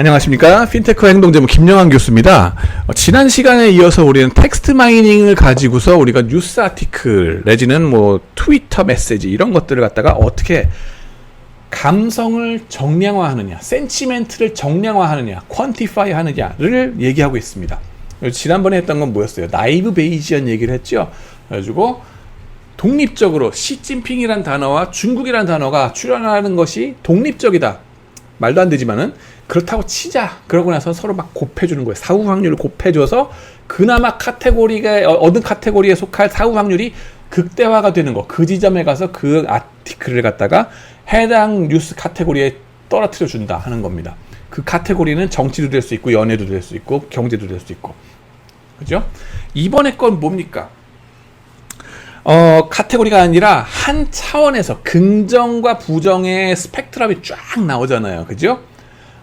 안녕하십니까. 핀테크 행동제목 김영환 교수입니다. 어, 지난 시간에 이어서 우리는 텍스트 마이닝을 가지고서 우리가 뉴스 아티클, 내지는 뭐 트위터 메시지 이런 것들을 갖다가 어떻게 감성을 정량화하느냐, 센치멘트를 정량화하느냐, 퀀티파이 하느냐를 얘기하고 있습니다. 지난번에 했던 건 뭐였어요? 나이브 베이지언 얘기를 했죠. 그래가지고 독립적으로 시진핑이란 단어와 중국이란 단어가 출현하는 것이 독립적이다. 말도 안 되지만은 그렇다고 치자. 그러고 나서 서로 막 곱해주는 거예요. 사후 확률을 곱해줘서 그나마 카테고리가 어, 얻은 카테고리에 속할 사후 확률이 극대화가 되는 거. 그 지점에 가서 그 아티클을 갖다가 해당 뉴스 카테고리에 떨어뜨려 준다 하는 겁니다. 그 카테고리는 정치도 될 수 있고 연애도 될 수 있고 경제도 될 수 있고. 그죠? 이번에 건 뭡니까? 어, 카테고리가 아니라 한 차원에서 긍정과 부정의 스펙트럼이 쫙 나오잖아요. 그죠?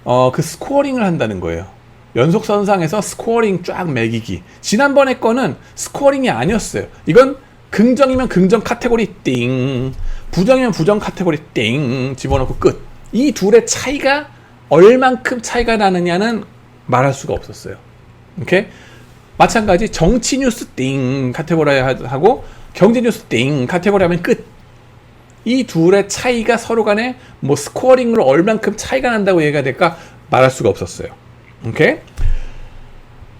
어, 그 스코어링을 한다는 거예요. 연속선상에서 스코어링 쫙 매기기. 지난번에 거는 스코어링이 아니었어요. 이건 긍정이면 긍정 카테고리 띵, 부정이면 부정 카테고리 띵 집어넣고 끝. 이 둘의 차이가 얼만큼 차이가 나느냐는 말할 수가 없었어요. 오케이? 마찬가지 정치 뉴스 띵 카테고리 하고 경제 뉴스 띵 카테고리 하면 끝. 이 둘의 차이가 서로 간에 뭐 스코어링으로 얼만큼 차이가 난다고 얘기가 될까 말할 수가 없었어요. 오케이?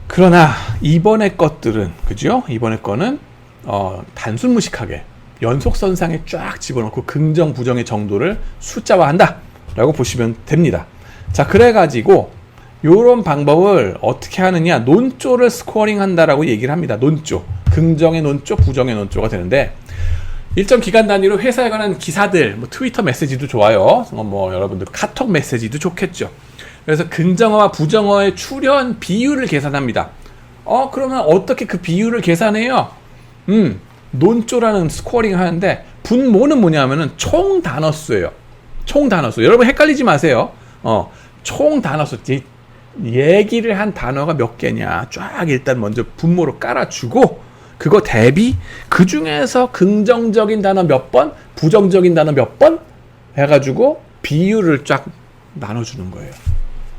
그러나 이번에 것들은 그죠? 이번에 거는 어, 단순 무식하게 연속선상에 쫙 집어넣고 긍정 부정의 정도를 숫자화한다 라고 보시면 됩니다. 자 그래가지고 이런 방법을 어떻게 하느냐 논조를 스코어링 한다라고 얘기를 합니다. 논조 긍정의 논조, 부정의 논조가 되는데 일정 기간 단위로 회사에 관한 기사들, 뭐 트위터 메시지도 좋아요. 어, 뭐 여러분들 카톡 메시지도 좋겠죠. 그래서 긍정어와 부정어의 출현 비율을 계산합니다. 어 그러면 어떻게 그 비율을 계산해요? 음 논조라는 스코어링 하는데 분모는 뭐냐면은 총 단어 수예요. 총 단어 수. 여러분 헷갈리지 마세요. 어 총 단어 수. 얘기를 한 단어가 몇 개냐 쫙 일단 먼저 분모로 깔아주고 그거 대비 그 중에서 긍정적인 단어 몇 번, 부정적인 단어 몇 번 해가지고 비율을 쫙 나눠주는 거예요.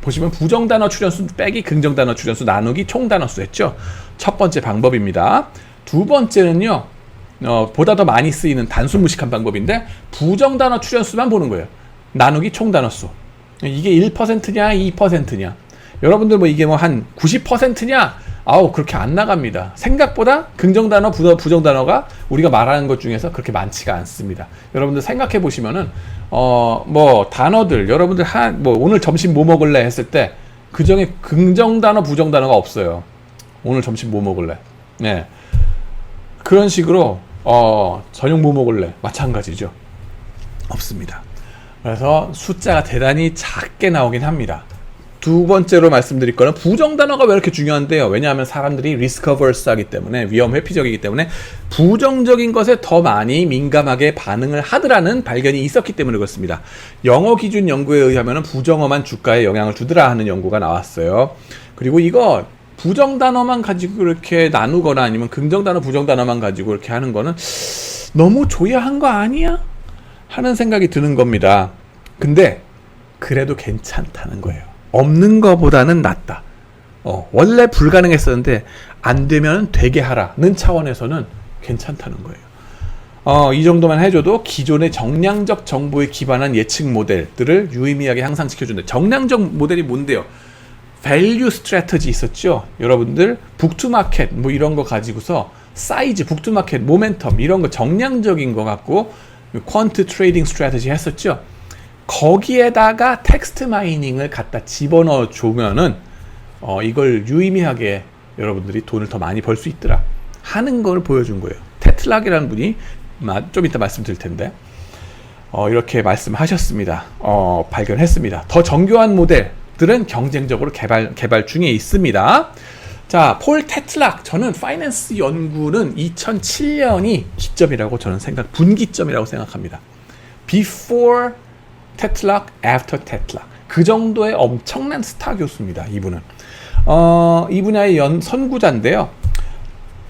보시면 부정 단어 출연수 빼기 긍정 단어 출연수 나누기 총 단어 수 했죠. 첫 번째 방법입니다. 두 번째는요. 어, 보다 더 많이 쓰이는 단순 무식한 방법인데 부정 단어 출연수만 보는 거예요. 나누기 총 단어 수. 이게 1%냐 2%냐. 여러분들 뭐 이게 뭐 한 90%냐 아우 그렇게 안 나갑니다. 생각보다 긍정 단어, 부정 단어가 우리가 말하는 것 중에서 그렇게 많지가 않습니다. 여러분들 생각해 보시면은 어 뭐 단어들 여러분들 한 뭐 오늘 점심 뭐 먹을래 했을 때 그 중에 긍정 단어, 부정 단어가 없어요. 오늘 점심 뭐 먹을래? 네. 그런 식으로 어 저녁 뭐 먹을래? 마찬가지죠. 없습니다. 그래서 숫자가 대단히 작게 나오긴 합니다. 두 번째로 말씀드릴 거는 부정 단어가 왜 이렇게 중요한데요? 왜냐하면 사람들이 리스크 버스하기 때문에 위험 회피적이기 때문에 부정적인 것에 더 많이 민감하게 반응을 하더라는 발견이 있었기 때문에 그렇습니다. 영어 기준 연구에 의하면 부정어만 주가에 영향을 주더라 하는 연구가 나왔어요. 그리고 이거 부정 단어만 가지고 이렇게 나누거나 아니면 긍정 단어, 부정 단어만 가지고 이렇게 하는 거는 너무 조야한 거 아니야? 하는 생각이 드는 겁니다. 근데 그래도 괜찮다는 거예요. 없는 것보다는 낫다. 어, 원래 불가능했었는데 안 되면 되게 하라는 차원에서는 괜찮다는 거예요. 어, 이 정도만 해줘도 기존의 정량적 정보에 기반한 예측 모델들을 유의미하게 향상 시켜준다. 정량적 모델이 뭔데요? 밸류 스트래터지 있었죠? 여러분들 북투마켓 뭐 이런 거 가지고서 사이즈, 북투마켓, 모멘텀 이런 거 정량적인 거 갖고 퀀트 트레이딩 스트래터지 했었죠? 거기에다가 텍스트 마이닝을 갖다 집어넣어 주면은 어, 이걸 유의미하게 여러분들이 돈을 더 많이 벌 수 있더라 하는 걸 보여준 거예요. 테틀락이라는 분이 좀 이따 말씀드릴 텐데 어, 이렇게 말씀하셨습니다. 어, 발견했습니다. 더 정교한 모델들은 경쟁적으로 개발 개발 중에 있습니다. 자, 폴 테틀락 저는 파이낸스 연구는 2007년이 기점이라고 저는 생각 분기점이라고 생각합니다. Before 테틀락, 애프터 테틀락. 그 정도의 엄청난 스타 교수입니다. 이분은. 어, 이 분야의 연 선구자인데요.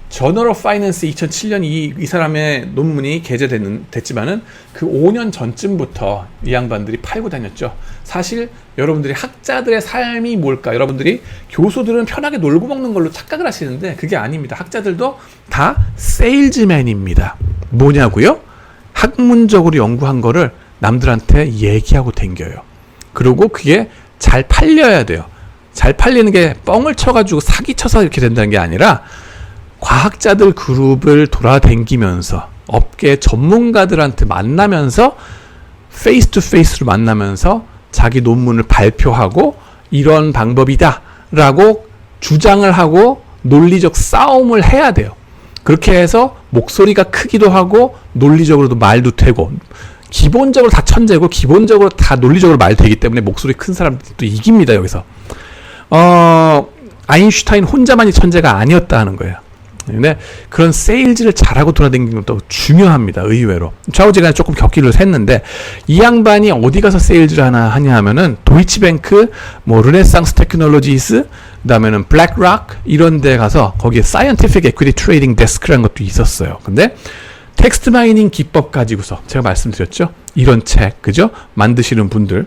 저널 오브 파이낸스 2007년 이, 이 사람의 논문이 게재됐는 됐지만은 그 5년 전쯤부터 이 양반들이 팔고 다녔죠. 사실 여러분들이 학자들의 삶이 뭘까? 여러분들이 교수들은 편하게 놀고 먹는 걸로 착각을 하시는데 그게 아닙니다. 학자들도 다 세일즈맨입니다. 뭐냐고요? 학문적으로 연구한 거를 남들한테 얘기하고 댕겨요. 그리고 그게 잘 팔려야 돼요. 잘 팔리는 게 뻥을 쳐가지고 사기쳐서 이렇게 된다는 게 아니라 과학자들 그룹을 돌아다니면서 업계 전문가들한테 만나면서 페이스 투 페이스로 만나면서 자기 논문을 발표하고 이런 방법이다 라고 주장을 하고 논리적 싸움을 해야 돼요. 그렇게 해서 목소리가 크기도 하고 논리적으로도 말도 되고 기본적으로 다 천재고 기본적으로 다 논리적으로 말 되기 때문에 목소리 큰 사람들도 이깁니다 여기서. 어 아인슈타인 혼자만이 천재가 아니었다 하는 거예요. 근데 그런 세일즈를 잘하고 돌아다니는 것도 중요합니다. 의외로 좌우지간에 조금 격기를 했는데 이 양반이 어디 가서 세일즈를 하나 하냐 하면은 도이치뱅크, 뭐 르네상스 테크놀로지스, 그다음에는 블랙락 이런 데 가서 거기에 사이언티픽 에퀴티 트레이딩 데스크라는 것도 있었어요. 근데 텍스트 마이닝 기법 가지고서 제가 말씀드렸죠. 이런 책 그죠? 만드시는 분들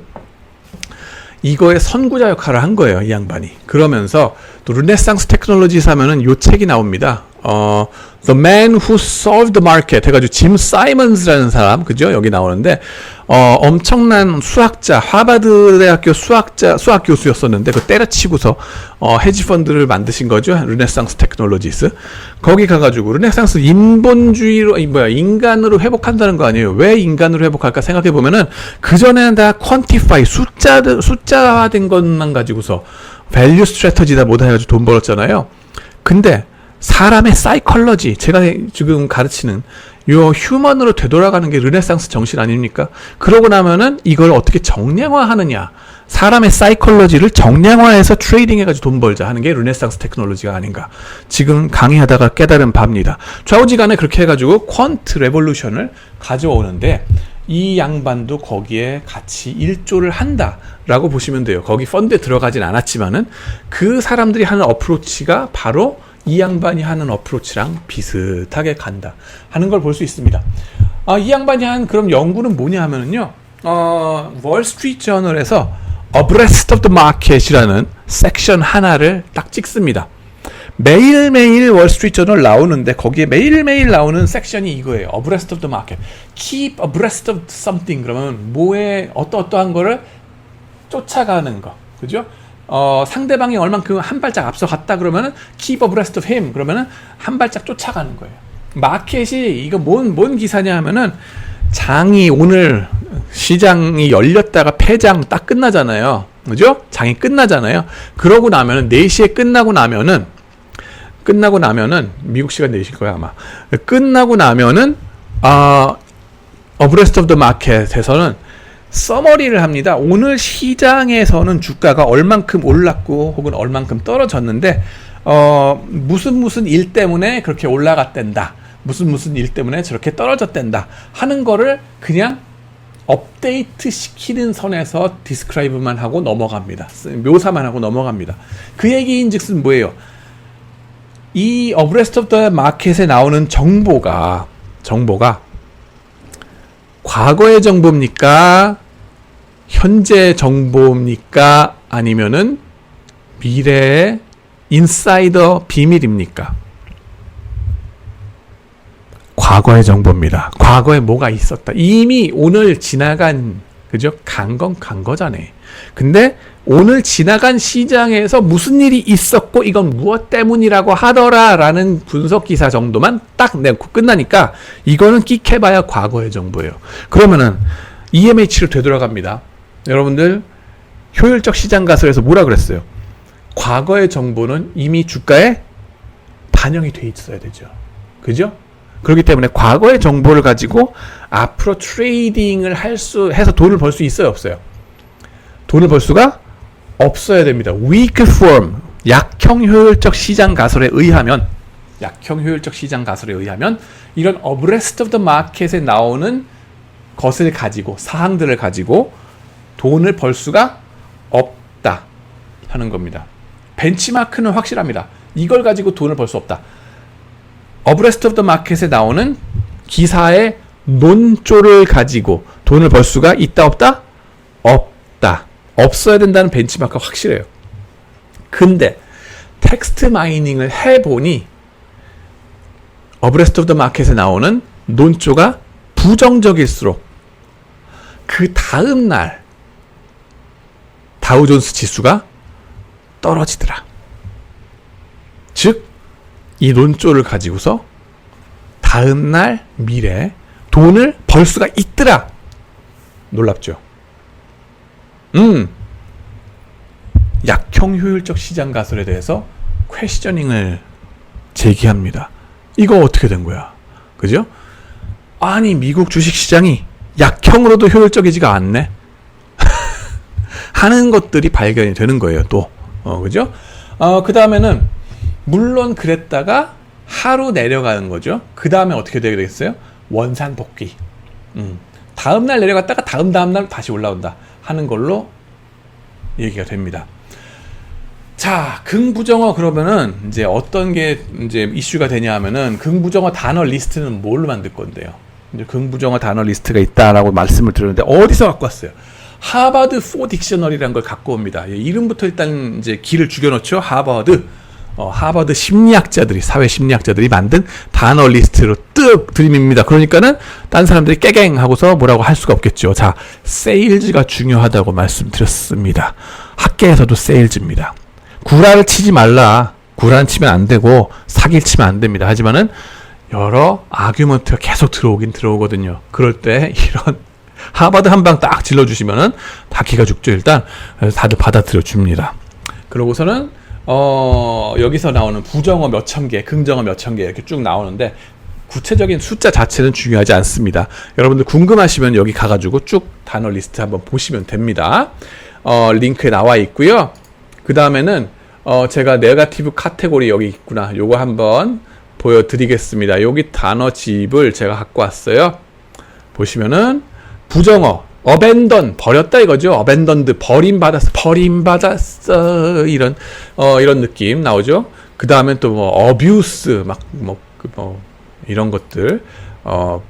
이거의 선구자 역할을 한 거예요, 이 양반이. 그러면서 또 르네상스 테크놀로지 사면은 요 책이 나옵니다. 어, The Man Who Solved the Market 해가지고 짐 사이먼스라는 사람, 그죠? 여기 나오는데, 어, 엄청난 수학자, 하버드 대학교 수학자, 수학 교수였었는데, 그 때려치고서, 어, 헤지 펀드를 만드신 거죠. 르네상스 테크놀로지스. 거기 가가지고, 르네상스 인본주의로, 이 뭐야, 인간으로 회복한다는 거 아니에요. 왜 인간으로 회복할까 생각해 보면은, 그 전에는 다 퀀티파이, 숫자, 숫자화된 것만 가지고서, 밸류 스트래터지다 뭐다 해가지고 돈 벌었잖아요. 근데, 사람의 사이컬러지. 제가 지금 가르치는 요 휴먼으로 되돌아가는 게 르네상스 정신 아닙니까? 그러고 나면은 이걸 어떻게 정량화하느냐. 사람의 사이컬러지를 정량화해서 트레이딩 해가지고 돈 벌자 하는 게 르네상스 테크놀로지가 아닌가. 지금 강의하다가 깨달은 바입니다. 좌우지간에 그렇게 해가지고 퀀트 레볼루션을 가져오는데 이 양반도 거기에 같이 일조를 한다라고 보시면 돼요. 거기 펀드에 들어가진 않았지만은 그 사람들이 하는 어프로치가 바로 이 양반이 하는 어프로치랑 비슷하게 간다 하는 걸 볼 수 있습니다. 아, 이 양반이 한 그럼 연구는 뭐냐 하면은요. 어, 월스트리트 저널에서 Abreast of the Market이라는 섹션 하나를 딱 찍습니다. 매일매일 월스트리트 저널 나오는데 거기에 매일매일 나오는 섹션이 이거예요. Abreast of the Market. Keep abreast of something 그러면 뭐에 어떠어떠한 거를 쫓아가는 거. 그죠? 어, 상대방이 얼만큼 한 발짝 앞서 갔다 그러면은 keep abreast of him 그러면은 한 발짝 쫓아가는 거예요. 마켓이 이거 뭔 뭔 기사냐 하면은 장이 오늘 시장이 열렸다가 폐장 딱 끝나잖아요. 그죠? 장이 끝나잖아요. 그러고 나면은 4시에 끝나고 나면은 끝나고 나면은 미국 시간 4시일 거야 아마. 끝나고 나면은 아 어브레스트 오브 더 마켓에서는 서머리를 합니다. 오늘 시장에서는 주가가 얼만큼 올랐고 혹은 얼만큼 떨어졌는데 어, 무슨 무슨 일 때문에 그렇게 올라갔댄다. 무슨 무슨 일 때문에 저렇게 떨어졌댄다 하는 거를 그냥 업데이트 시키는 선에서 디스크라이브만 하고 넘어갑니다. 묘사만 하고 넘어갑니다. 그 얘기인 즉슨 뭐예요? 이 어브레스트 오브 더 마켓에 나오는 정보가 정보가 과거의 정보입니까? 현재 정보입니까? 아니면은 미래의 인사이더 비밀입니까? 과거의 정보입니다. 과거에 뭐가 있었다. 이미 오늘 지나간 그죠? 간 건 간 거잖아요. 근데 오늘 지나간 시장에서 무슨 일이 있었고 이건 무엇 때문이라고 하더라라는 분석 기사 정도만 딱 내고 끝나니까 이거는 끽해봐야 과거의 정보예요. 그러면은 EMH를 되돌아갑니다. 여러분들 효율적 시장 가설에서 뭐라 그랬어요? 과거의 정보는 이미 주가에 반영이 돼 있어야 되죠. 그죠? 그렇기 때문에 과거의 정보를 가지고 앞으로 트레이딩을 할 수 해서 돈을 벌 수 있어요, 없어요? 돈을 벌 수가 없어야 됩니다. weak form, 약형 효율적 시장 가설에 의하면 약형 효율적 시장 가설에 의하면 이런 abreast of the market에 나오는 것을 가지고 사항들을 가지고 돈을 벌 수가 없다 하는 겁니다. 벤치마크는 확실합니다. 이걸 가지고 돈을 벌 수 없다. 어브레스트 오브 더 마켓에 나오는 기사의 논조를 가지고 돈을 벌 수가 있다 없다? 없다. 없어야 된다는 벤치마크가 확실해요. 근데 텍스트 마이닝을 해보니 어브레스트 오브 더 마켓에 나오는 논조가 부정적일수록 그 다음 날 다우존스 지수가 떨어지더라. 즉, 이 논조를 가지고서 다음 날 미래 돈을 벌 수가 있더라. 놀랍죠? 음. 약형 효율적 시장 가설에 대해서 퀘스처닝을 제기합니다. 이거 어떻게 된 거야? 그죠? 아니, 미국 주식 시장이 약형으로도 효율적이지가 않네. 하는 것들이 발견이 되는 거예요, 또. 어, 그죠? 어, 그 다음에는, 물론 그랬다가 하루 내려가는 거죠. 그 다음에 어떻게 되겠어요? 원산 복귀. 음. 다음 날 내려갔다가 다음 다음 날 다시 올라온다. 하는 걸로 얘기가 됩니다. 자, 긍부정어 그러면은 이제 어떤 게 이제 이슈가 되냐 하면은 긍부정어 단어 리스트는 뭘로 만들 건데요? 이제 긍부정어 단어 리스트가 있다라고 말씀을 드렸는데 어디서 갖고 왔어요? 하버드 4 딕셔너리라는 걸 갖고 옵니다. 예, 이름부터 일단 이제 길을 죽여놓죠. 하버드. 어, 하버드 심리학자들이 사회 심리학자들이 만든 단어 리스트로 뜩 들이밉니다. 그러니까는 딴 사람들이 깨갱 하고서 뭐라고 할 수가 없겠죠. 자, 세일즈가 중요하다고 말씀드렸습니다. 학계에서도 세일즈입니다. 구라를 치지 말라. 구라는 치면 안 되고 사기를 치면 안 됩니다. 하지만은 여러 아규먼트가 계속 들어오긴 들어오거든요. 그럴 때 이런 하버드 한 방 딱 질러주시면은 다 기가 죽죠. 일단 다들 받아들여 줍니다. 그러고서는 어 여기서 나오는 부정어 몇 천 개, 긍정어 몇 천 개 이렇게 쭉 나오는데 구체적인 숫자 자체는 중요하지 않습니다. 여러분들 궁금하시면 여기 가가지고 쭉 단어 리스트 한번 보시면 됩니다. 어, 링크에 나와 있고요. 그 다음에는 어, 제가 네가티브 카테고리 여기 있구나. 요거 한번 보여드리겠습니다. 여기 단어집을 제가 갖고 왔어요. 보시면은 부정어, 어벤던 버렸다 이거죠. 어벤던드 버림받았어, 버림받았어 이런 어 이런 느낌 나오죠. 그 다음에 또뭐 어뷰스 막뭐 그뭐 이런 것들 어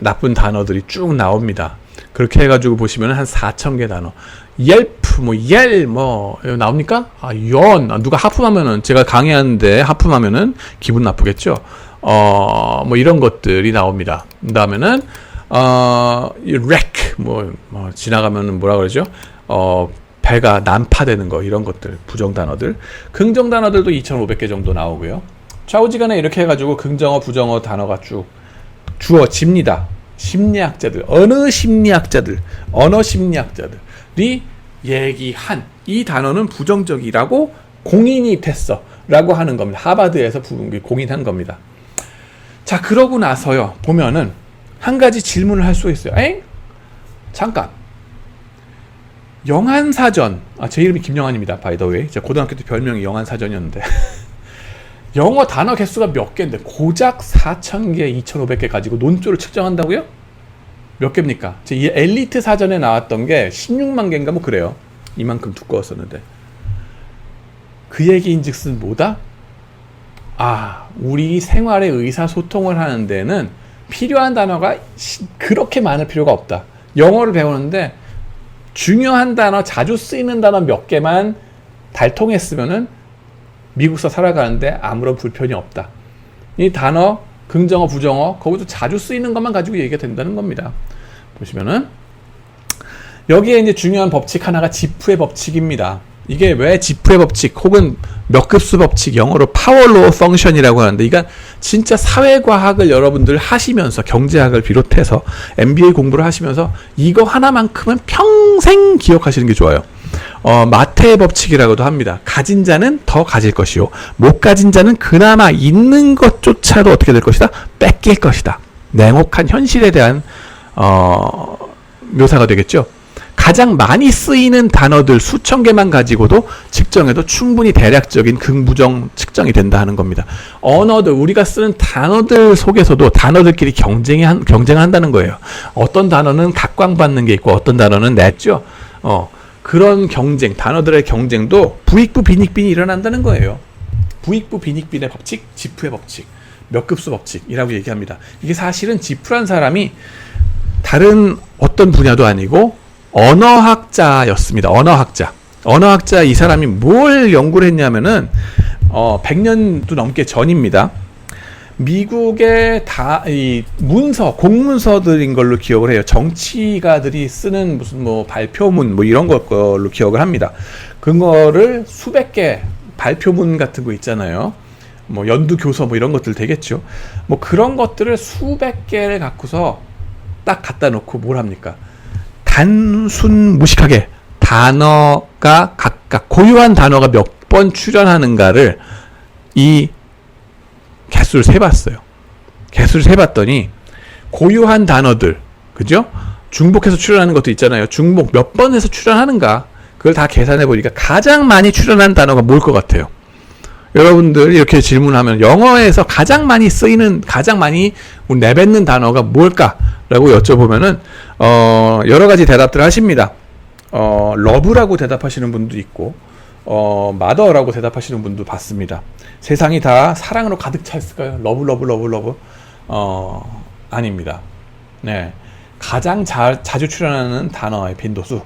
나쁜 단어들이 쭉 나옵니다. 그렇게 해가지고 보시면 한 4천 개 단어. 옐프, 뭐, 옐, 뭐, 나옵니까? 아, 연. 아, 누가 하품하면은, 제가 강의하는데 하품하면은 기분 나쁘겠죠? 어, 뭐, 이런 것들이 나옵니다. 그 다음에는, 어, 이 렉, 뭐, 뭐, 지나가면은 뭐라 그러죠? 어, 배가 난파되는 거, 이런 것들, 부정 단어들. 긍정 단어들도 2,500개 정도 나오고요. 좌우지간에 이렇게 해가지고 긍정어, 부정어 단어가 쭉 주어집니다. 심리학자들, 어느 심리학자들, 언어 심리학자들이 얘기한 이 단어는 부정적이라고 공인이 됐어. 라고 하는 겁니다. 하바드에서 부- 공인한 겁니다. 자, 그러고 나서요, 보면은 한 가지 질문을 할 수 있어요. 엥? 잠깐. 영한사전. 아, 제 이름이 김영한입니다. 바이더웨이. 제가 고등학교 때 별명이 영한사전이었는데. 영어 단어 개수가 몇 개인데 고작 4,000개, 2,500개 가지고 논조를 측정한다고요? 몇 개입니까? 제 이 엘리트 사전에 나왔던 게 16만 개인가 뭐 그래요. 이만큼 두꺼웠었는데. 그 얘기인즉슨 뭐다? 아, 우리 생활의 의사소통을 하는 데는 필요한 단어가 시- 그렇게 많을 필요가 없다. 영어를 배우는데 중요한 단어, 자주 쓰이는 단어 몇 개만 달통했으면은 미국서 살아가는데 아무런 불편이 없다. 이 단어, 긍정어, 부정어, 거기도 자주 쓰이는 것만 가지고 얘기가 된다는 겁니다. 보시면은 여기에 이제 중요한 법칙 하나가 지프의 법칙입니다. 이게 왜 지프의 법칙 혹은 몇 급수 법칙 영어로 파워로우 펑션이라고 하는데 이건 진짜 사회과학을 여러분들 하시면서 경제학을 비롯해서 MBA 공부를 하시면서 이거 하나만큼은 평생 기억하시는 게 좋아요. 어, 마태의 법칙이라고도 합니다. 가진 자는 더 가질 것이요. 못 가진 자는 그나마 있는 것조차도 어떻게 될 것이다? 뺏길 것이다. 냉혹한 현실에 대한 어, 묘사가 되겠죠. 가장 많이 쓰이는 단어들 수천 개만 가지고도 측정해도 충분히 대략적인 긍부정 측정이 된다 하는 겁니다. 언어들 우리가 쓰는 단어들 속에서도 단어들끼리 경쟁이 한, 경쟁한다는 거예요. 어떤 단어는 각광받는 게 있고 어떤 단어는 냈죠. 어 그런 경쟁 단어들의 경쟁도 부익부 빈익빈이 일어난다는 거예요. 부익부 빈익빈의 법칙, 지프의 법칙. 몇 급수 법칙이라고 얘기합니다. 이게 사실은 지프란 사람이 다른 어떤 분야도 아니고 언어학자였습니다. 언어학자. 언어학자 이 사람이 뭘 연구를 했냐면은 어 100년도 넘게 전입니다. 미국의 다 이 문서 공문서들인 걸로 기억을 해요. 정치가들이 쓰는 무슨 뭐 발표문 뭐 이런 것 걸로 기억을 합니다. 그거를 수백 개 발표문 같은 거 있잖아요. 뭐 연두 교서 뭐 이런 것들 되겠죠. 뭐 그런 것들을 수백 개를 갖고서 딱 갖다 놓고 뭘 합니까? 단순 무식하게 단어가 각각 고유한 단어가 몇 번 출연하는가를 이 개수를 세봤어요. 개수를 세봤더니 고유한 단어들, 그죠? 중복해서 출연하는 것도 있잖아요. 중복 몇 번에서 출연하는가? 그걸 다 계산해 보니까 가장 많이 출연한 단어가 뭘 것 같아요? 여러분들 이렇게 질문하면 영어에서 가장 많이 쓰이는 가장 많이 내뱉는 단어가 뭘까라고 여쭤보면은 어 여러 가지 대답들을 하십니다. 어 러브라고 대답하시는 분도 있고 어 마더라고 대답하시는 분도 봤습니다. 세상이 다 사랑으로 가득 차 있을까요? 러브 러브 러브 러브 어 아닙니다. 네 가장 자, 자주 출연하는 단어의 빈도수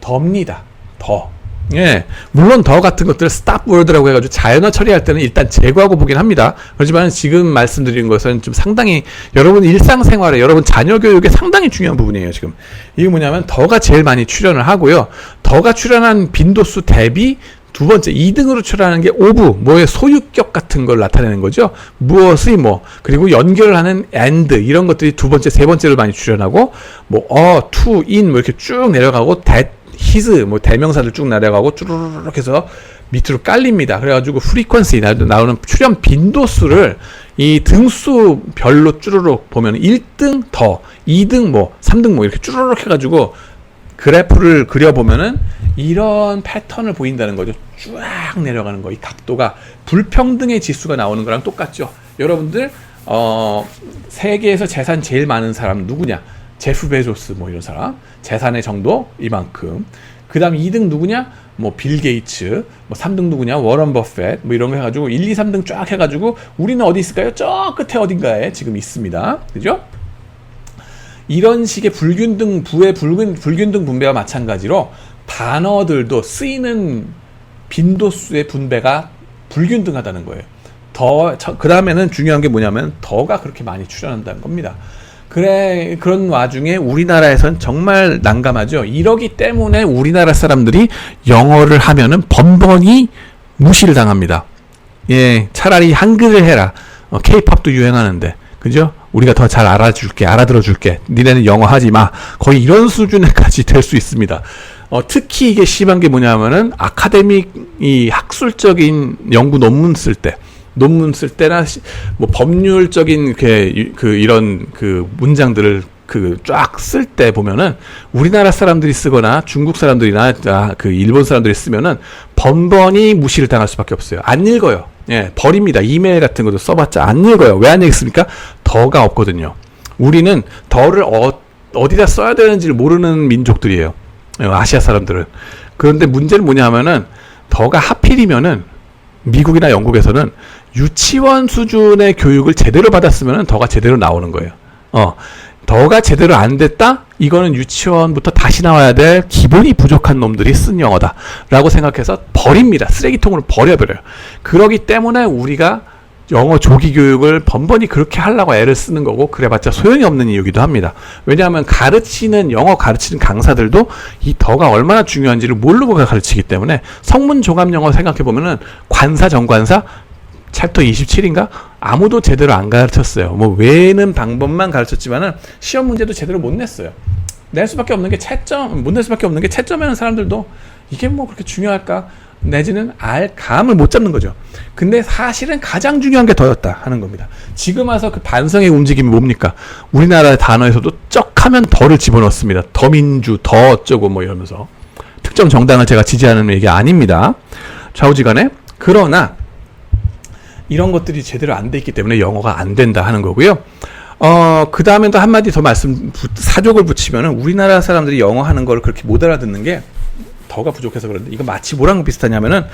더입니다. 더. 예, 물론 더 같은 것들을 스탑 월드라고 해가지고 자연어 처리할 때는 일단 제거하고 보긴 합니다. 그렇지만 지금 말씀드린 것은 좀 상당히 여러분 일상생활에 여러분 자녀 교육에 상당히 중요한 부분이에요. 지금 이게 뭐냐면 더가 제일 많이 출연을 하고요. 더가 출연한 빈도수 대비 두 번째 2등으로 출연하는 게 오브 뭐의 소유격 같은 걸 나타내는 거죠. 무엇의 뭐 그리고 연결하는 and 이런 것들이 두 번째 세 번째로 많이 출연하고 뭐 어, to, in 뭐 이렇게 쭉 내려가고 that 히즈 뭐 대명사들 쭉 내려가고 쭈르륵 해서 밑으로 깔립니다. 그래가지고 프리퀀시 나오는 출연 빈도수를 이 등수별로 쭈르륵 보면 1등 더, 2등 뭐, 3등 뭐 이렇게 쭈르륵 해가지고 그래프를 그려보면은 이런 패턴을 보인다는 거죠. 쫙 내려가는 거. 이 각도가 불평등의 지수가 나오는 거랑 똑같죠. 여러분들 어 세계에서 재산 제일 많은 사람 누구냐? 제프 베조스 뭐 이런 사람 재산의 정도 이만큼. 그 다음 2등 누구냐? 뭐 빌 게이츠 뭐 3등 누구냐? 워런 버핏 뭐 이런 거 해가지고 1, 2, 3등 쫙 해가지고 우리는 어디 있을까요? 저 끝에 어딘가에 지금 있습니다. 그죠? 이런 식의 불균등 부의 불균, 불균등 분배와 마찬가지로 단어들도 쓰이는 빈도수의 분배가 불균등하다는 거예요. 더 그 다음에는 중요한 게 뭐냐면 더가 그렇게 많이 출연한다는 겁니다 그래 그런 와중에 우리나라에선 정말 난감하죠. 이러기 때문에 우리나라 사람들이 영어를 하면은 번번이 무시를 당합니다. 예, 차라리 한글을 해라. 어, 케이팝도 유행하는데. 그죠? 우리가 더 잘 알아줄게, 알아들어줄게. 니네는 영어 하지 마. 거의 이런 수준에까지 될 수 있습니다. 어, 특히 이게 심한 게 뭐냐면은 아카데믹 이 학술적인 연구 논문 쓸 때. 논문 쓸 때나 뭐 법률적인 그, 그 이런 그 문장들을 그 쫙 쓸 때 보면은 우리나라 사람들이 쓰거나 중국 사람들이나 아, 그 일본 사람들이 쓰면은 번번이 무시를 당할 수밖에 없어요. 안 읽어요. 예, 버립니다. 이메일 같은 것도 써봤자 안 읽어요. 왜 안 읽습니까? 더가 없거든요. 우리는 더를 어, 어디다 써야 되는지를 모르는 민족들이에요. 예, 아시아 사람들은. 그런데 문제는 뭐냐 하면은 더가 하필이면은 미국이나 영국에서는 유치원 수준의 교육을 제대로 받았으면 더가 제대로 나오는 거예요. 어, 더가 제대로 안 됐다? 이거는 유치원부터 다시 나와야 될 기본이 부족한 놈들이 쓴 영어다. 라고 생각해서 버립니다. 쓰레기통으로 버려버려요. 그러기 때문에 우리가 영어 조기 교육을 번번이 그렇게 하려고 애를 쓰는 거고 그래봤자 소용이 없는 이유기도 합니다. 왜냐하면 가르치는 영어 가르치는 강사들도 이 더가 얼마나 중요한지를 모르고 가르치기 때문에 성문 종합 영어 생각해 보면은 관사 정관사 챕터 27인가 아무도 제대로 안 가르쳤어요. 뭐 외는 방법만 가르쳤지만은 시험 문제도 제대로 못 냈어요. 낼 수밖에 없는 게 채점 못 낼 수밖에 없는 게 채점하는 사람들도 이게 뭐 그렇게 중요할까? 내지는 알 감을 못 잡는 거죠. 근데 사실은 가장 중요한 게 더였다 하는 겁니다. 지금 와서 그 반성의 움직임이 뭡니까? 우리나라 단어에서도 쩍하면 더를 집어넣습니다. 더민주, 더 어쩌고 뭐 이러면서 특정 정당을 제가 지지하는 얘기 아닙니다. 좌우지간에 그러나 이런 것들이 제대로 안 돼 있기 때문에 영어가 안 된다 하는 거고요. 어, 그 다음에 또 한마디 더 말씀, 사족을 붙이면은 우리나라 사람들이 영어 하는 걸 그렇게 못 알아듣는 게 더가 부족해서 그런데 이거 마치 뭐랑 비슷하냐면은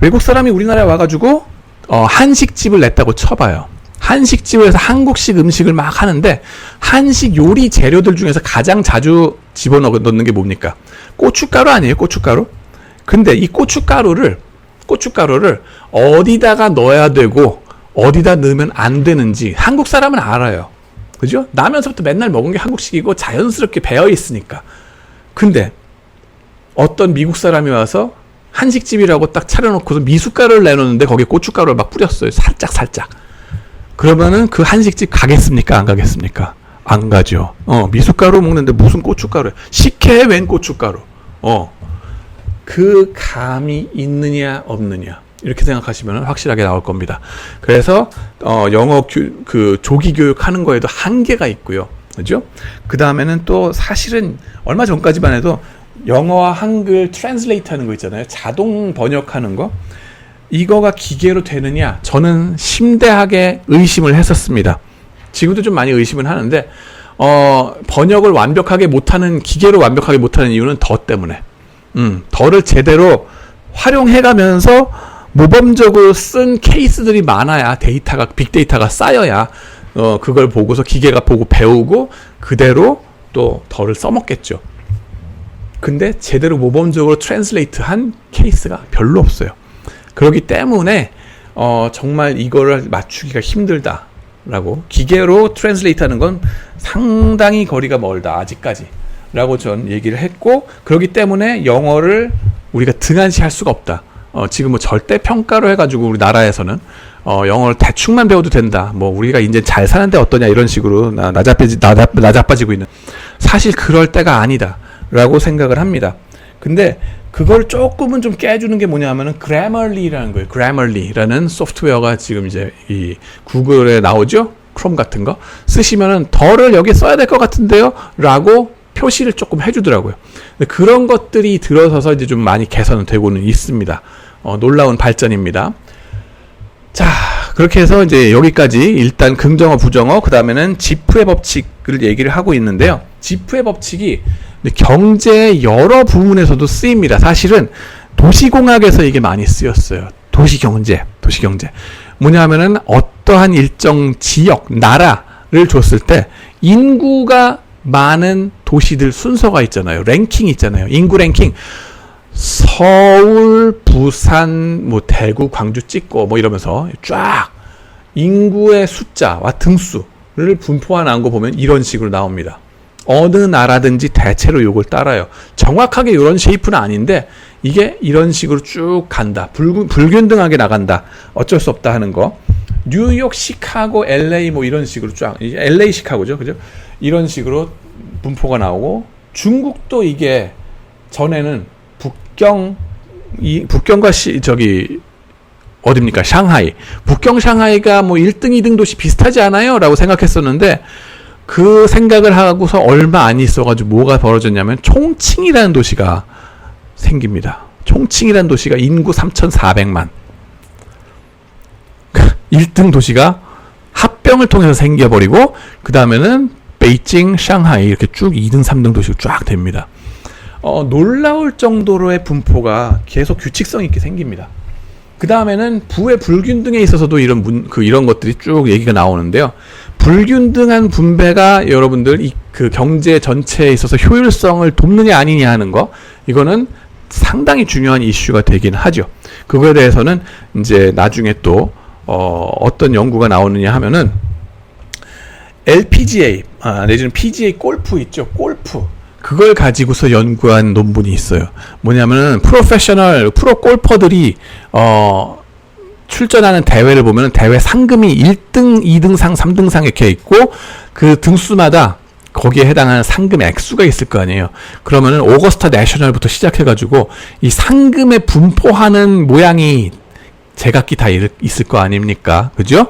외국 사람이 우리나라에 와가지고 어, 한식집을 냈다고 쳐봐요. 한식집에서 한국식 음식을 막 하는데 한식 요리 재료들 중에서 가장 자주 집어넣는 게 뭡니까? 고춧가루 아니에요? 고춧가루? 근데 이 고춧가루를 고춧가루를 어디다가 넣어야 되고 어디다 넣으면 안 되는지 한국 사람은 알아요. 그죠? 나면서부터 맨날 먹은 게 한국식이고 자연스럽게 배어 있으니까. 근데 어떤 미국 사람이 와서 한식집이라고 딱 차려놓고서 미숫가루를 내놓는데 거기에 고춧가루를 막 뿌렸어요. 살짝 살짝. 그러면은 그 한식집 가겠습니까? 안 가겠습니까? 안 가죠. 어, 미숫가루 먹는데 무슨 고춧가루? 식혜에 웬 고춧가루? 어. 그 감이 있느냐 없느냐 이렇게 생각하시면 확실하게 나올 겁니다. 그래서 어, 영어 교, 그 조기 교육하는 거에도 한계가 있고요. 그죠? 그 다음에는 또 사실은 얼마 전까지만 해도 영어와 한글 트랜슬레이트 하는 거 있잖아요. 자동 번역하는 거. 이거가 기계로 되느냐? 저는 심대하게 의심을 했었습니다. 지금도 좀 많이 의심을 하는데, 어, 번역을 완벽하게 못하는, 기계로 완벽하게 못하는 이유는 더 때문에. 음, 덜을 제대로 활용해가면서 모범적으로 쓴 케이스들이 많아야 데이터가, 빅데이터가 쌓여야, 어, 그걸 보고서 기계가 보고 배우고 그대로 또 덜을 써먹겠죠. 근데 제대로 모범적으로 트랜슬레이트 한 케이스가 별로 없어요. 그렇기 때문에 어, 정말 이거를 맞추기가 힘들다라고 기계로 트랜슬레이트 하는 건 상당히 거리가 멀다 아직까지 라고 전 얘기를 했고 그렇기 때문에 영어를 우리가 등한시할 수가 없다. 어, 지금 뭐 절대 평가로 해가지고 우리나라에서는 어, 영어를 대충만 배워도 된다. 뭐 우리가 이제 잘 사는데 어떠냐 이런 식으로 나, 나자빠지, 나자, 나자빠지고 있는 사실 그럴 때가 아니다. 라고 생각을 합니다. 근데 그걸 조금은 좀 깨주는 게 뭐냐면은 Grammarly라는 거예요. Grammarly라는 소프트웨어가 지금 이제 이 구글에 나오죠. 크롬 같은 거 쓰시면은 덜을 여기 써야 될 것 같은데요. 라고 표시를 조금 해주더라고요. 그런 것들이 들어서서 이제 좀 많이 개선은 되고는 있습니다. 어, 놀라운 발전입니다. 자, 그렇게 해서 이제 여기까지 일단 긍정어, 부정어, 그 다음에는 지프의 법칙을 얘기를 하고 있는데요. 지프의 법칙이 경제의 여러 부문에서도 쓰입니다. 사실은 도시공학에서 이게 많이 쓰였어요. 도시경제, 도시경제. 뭐냐면은 어떠한 일정 지역, 나라를 줬을 때 인구가 많은 도시들 순서가 있잖아요. 랭킹 있잖아요. 인구 랭킹. 서울, 부산, 뭐 대구, 광주 찍고 뭐 이러면서 쫙 인구의 숫자와 등수를 나온 거 보면 이런 식으로 나옵니다. 어느 나라든지 대체로 이걸 따라요. 정확하게 이런 쉐이프는 아닌데 이게 이런 식으로 쭉 간다. 불, 불균등하게 나간다. 어쩔 수 없다 하는 거. 뉴욕, 시카고, LA 뭐 이런 식으로 쫙 LA 시카고죠. 그죠? 이런 식으로 분포가 나오고 중국도 이게 전에는 북경 이 북경과 시, 저기 어딥니까? 샹하이. 북경 샹하이가 뭐 1등, 2등 도시 비슷하지 않아요? 라고 생각했었는데 그 생각을 하고서 얼마 안 있어가지고 뭐가 벌어졌냐면 총칭이라는 도시가 생깁니다. 총칭이라는 도시가 인구 3,400만. 1등 도시가 합병을 통해서 생겨버리고 그 다음에는 베이징, 샹하이 이렇게 쭉 2등, 3등 도시가 쫙 됩니다. 어, 놀라울 정도로의 분포가 계속 규칙성 있게 생깁니다. 그 다음에는 부의 불균등에 있어서도 이런 문, 그 이런 것들이 쭉 얘기가 나오는데요. 불균등한 분배가 여러분들 이 그 경제 전체에 있어서 효율성을 돕느냐 아니냐 하는 거 이거는 상당히 중요한 이슈가 되긴 하죠. 그거에 대해서는 이제 나중에 또 어, 어떤 연구가 나오느냐 하면은 LPGA 아, 내지는 PGA 골프 있죠. 골프 그걸 가지고서 연구한 논문이 있어요. 뭐냐면은 프로페셔널 프로 골퍼들이 어 출전하는 대회를 보면 대회 상금이 1등, 2등상, 3등상 이렇게 있고 그 등수마다 거기에 해당하는 상금 액수가 있을 거 아니에요. 그러면은 오거스타 내셔널부터 시작해가지고 이 상금에 분포하는 모양이 제각기 다 있을 거 아닙니까? 그죠?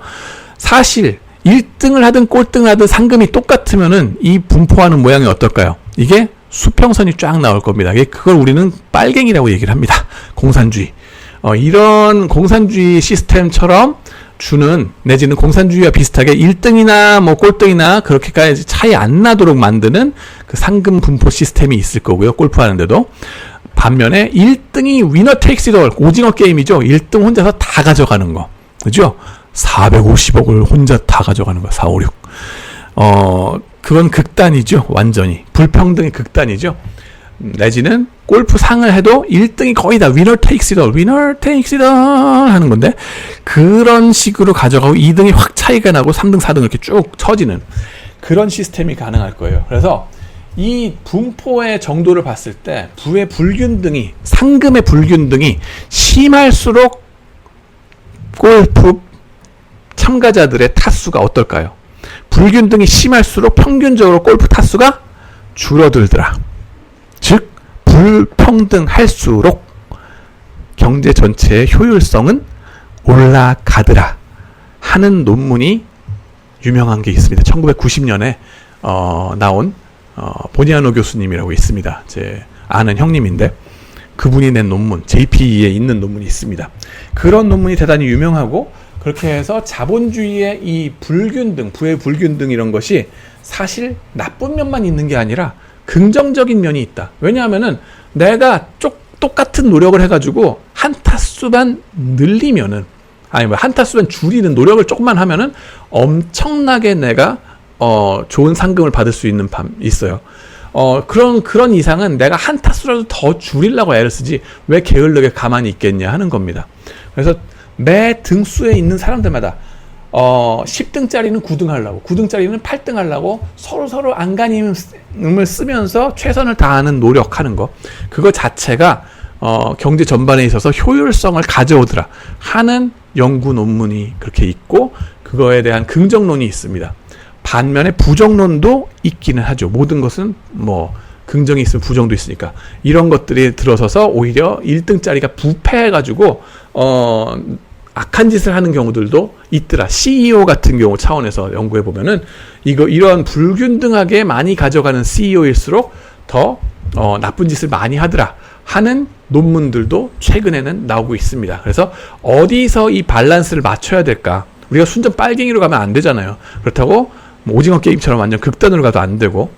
사실 1등을 하든 꼴등을 하든 상금이 똑같으면은 이 분포하는 모양이 어떨까요? 이게 수평선이 쫙 나올 겁니다. 그걸 우리는 빨갱이라고 얘기를 합니다. 공산주의. 어, 이런 공산주의 시스템처럼 주는 내지는 공산주의와 비슷하게 1등이나 뭐 꼴등이나 그렇게까지 차이 안 나도록 만드는 그 상금 분포 시스템이 있을 거고요. 골프 하는데도. 반면에 1등이 위너 테이크스 올 오징어 게임이죠. 1등 혼자서 다 가져가는 거. 그죠? 450억을 혼자 다 가져가는 거야. 4, 5, 6. 어, 그건 극단이죠. 완전히. 불평등의 극단이죠. 음, 내지는 골프 상을 해도 1등이 거의 다 위너 테이크스 잇 위너 테이크스 잇 하는 건데 그런 식으로 가져가고 2등이 확 차이가 나고 3등, 4등 이렇게 쭉 처지는 그런 시스템이 가능할 거예요. 그래서 이 분포의 정도를 봤을 때 부의 불균등이 상금의 불균등이 심할수록 골프 참가자들의 타수가 어떨까요? 불균등이 심할수록 평균적으로 골프 타수가 줄어들더라. 즉 불평등할수록 경제 전체의 효율성은 올라가더라 하는 논문이 유명한 게 있습니다. 1990년에 어, 나온 어, 보니아노 교수님이라고 있습니다. 제 아는 형님인데 그분이 낸 논문, JPE에 있는 논문이 있습니다. 그런 논문이 대단히 유명하고 그렇게 해서 자본주의의 이 불균등, 부의 불균등 이런 것이 사실 나쁜 면만 있는 게 아니라 긍정적인 면이 있다. 왜냐하면은 내가 쪽 똑같은 노력을 해가지고 한 타수만 늘리면은 아니 뭐 한 타수만 줄이는 노력을 조금만 하면은 엄청나게 내가 어 좋은 상금을 받을 수 있는 밤 있어요. 어 그런 그런 이상은 내가 한 타수라도 더 줄이려고 애를 쓰지 왜 게을르게 가만히 있겠냐 하는 겁니다. 그래서 매 등수에 있는 사람들마다 어 10등짜리는 9등 하려고 9등짜리는 8등 하려고 서로 서로 안간힘을 쓰면서 최선을 다하는 노력하는 거 그거 자체가 어 경제 전반에 있어서 효율성을 가져오더라 하는 연구 논문이 그렇게 있고 그거에 대한 긍정론이 있습니다. 반면에 부정론도 있기는 하죠. 모든 것은 뭐 긍정이 있으면 부정도 있으니까 이런 것들이 들어서서 오히려 1등짜리가 부패해가지고 어 악한 짓을 하는 경우들도 있더라. CEO 같은 경우 차원에서 연구해 보면은 이거 이런 불균등하게 많이 가져가는 CEO일수록 더 어, 나쁜 짓을 많이 하더라 하는 논문들도 최근에는 나오고 있습니다. 그래서 어디서 이 밸런스를 맞춰야 될까? 우리가 순전 빨갱이로 가면 안 되잖아요. 그렇다고 뭐 오징어 게임처럼 완전 극단으로 가도 안 되고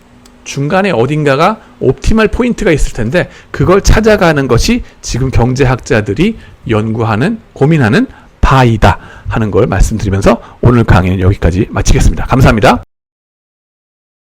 중간에 어딘가가 옵티멀 포인트가 있을 텐데 그걸 찾아가는 것이 지금 경제학자들이 연구하는 고민하는 바이다 하는 걸 말씀드리면서 오늘 강의는 여기까지 마치겠습니다. 감사합니다.